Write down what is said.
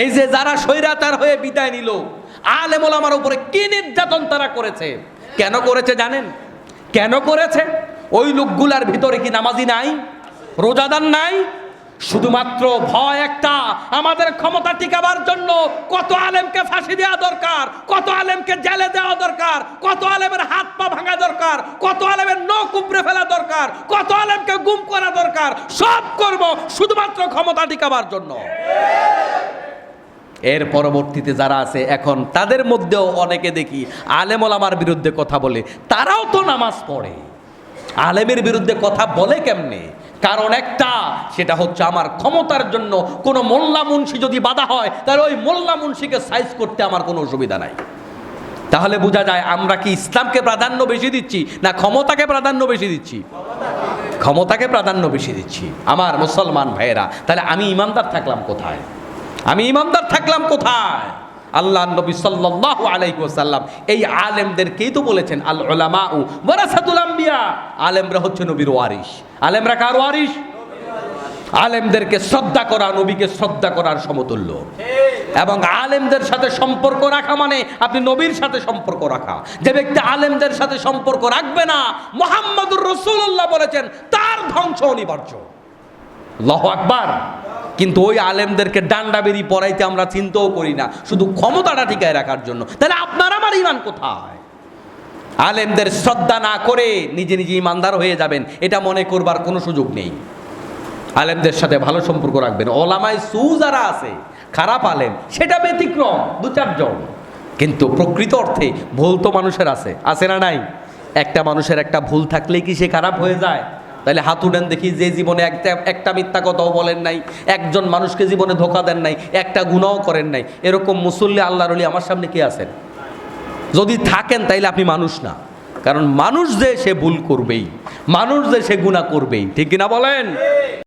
এই যে যারা স্বৈরাচার হয়ে বিদায় নিল আলেমুল আমার উপরে কি নির্যাতন তারা করেছে? কেন করেছে জানেন? কেন করেছে? ওই লোকগুলার ভিতরে কি নামাজি নাই? রোজাদার নাই? শুধুমাত্র ভয় একটা, আমাদের ক্ষমতা টিকাবার জন্য কত আলেমকে ফাঁসি দেওয়া দরকার, কত আলেমকে জেলে দেওয়া দরকার, কত আলেমের হাত পা ভাঙা দরকার, কত আলেমের নখ উপড়ে ফেলা দরকার, কত আলেমকে গুম করা দরকার, সব করব শুধুমাত্র ক্ষমতা টিকাবার জন্য। এর পরবর্তীতে যারা আছে, এখন তাদের মধ্যেও অনেকে দেখি আলেমল আমার বিরুদ্ধে কথা বলে, তারাও তো নামাজ পড়ে। আলেমের বিরুদ্ধে কথা বলে কেমনে? কারণ একটা, সেটা হচ্ছে আমার ক্ষমতার জন্য কোনো মোল্লা মুন্সি যদি বাধা হয়, তাহলে ওই মোল্লা মুন্সিকে সাইজ করতে আমার কোনো অসুবিধা নাই। তাহলে বোঝা যায় আমরা কি ইসলামকে প্রাধান্য বেশি দিচ্ছি, না ক্ষমতাকে প্রাধান্য বেশি দিচ্ছি? ক্ষমতাকে প্রাধান্য বেশি দিচ্ছি। আমার মুসলমান ভাইয়েরা, তাহলে আমি ইমানদার থাকলাম কোথায়? আমি ইমানদার থাকলাম কোথায়? আল্লাহ নবী সাল্লাল্লাহু আলাইহি ওয়াসাল্লাম এই আলেমদেরকেই তো বলেছেন, আল উলামা ও ওয়ারাসাতুল আম্বিয়া। আলেমরা হচ্ছে নবীর ওয়ারিস আলেমরা কার ওয়ারিস আলেমদেরকে শ্রদ্ধা করা, নবীকে শ্রদ্ধা করার সমতুল্য। এবং আলেমদের সাথে সম্পর্ক রাখা মানে আপনি নবীর সাথে সম্পর্ক রাখা। যে ব্যক্তি আলেমদের সাথে সম্পর্ক রাখবে না, মোহাম্মদুর রসুল্লাহ বলেছেন, তার ধ্বংস অনিবার্য। লহ আকবার। কিন্তু ওই আলেমদেরকে ডান্ডা বেরি পড়াইতে আমরা চিন্তাও করি না, শুধু ক্ষমতাটা টিকায় রাখার জন্য। তাহলে আপনার আমার ইমান কোথায়? আলেমদের শ্রদ্ধা না করে নিজে নিজে ইমানদার হয়ে যাবেন, এটা মনে করবার কোনো সুযোগ নেই। আলেমদের সাথে ভালো সম্পর্ক রাখবেন। ওলামায় সু যারা আছে, খারাপ আলেম, সেটা ব্যতিক্রম, দু চারজন। কিন্তু প্রকৃত অর্থে ভুল তো মানুষের আছে। আছে না নাই? একটা মানুষের একটা ভুল থাকলেই কি সে খারাপ হয়ে যায়? তাহলে হাত উঠেন দেখি যে জীবনে একটা একটা মিথ্যা কথাও বলেন নাই, একজন মানুষকে জীবনে ধোকা দেন নাই, একটা গুণাও করেন নাই। এরকম মুসল্লি আল্লাহর আলী আমার সামনে কে আছেন? যদি থাকেন তাইলে আপনি মানুষ না। কারণ মানুষ যে সে ভুল করবেই, মানুষ যে সে গুণা করবেই। ঠিক কিনা বলেন?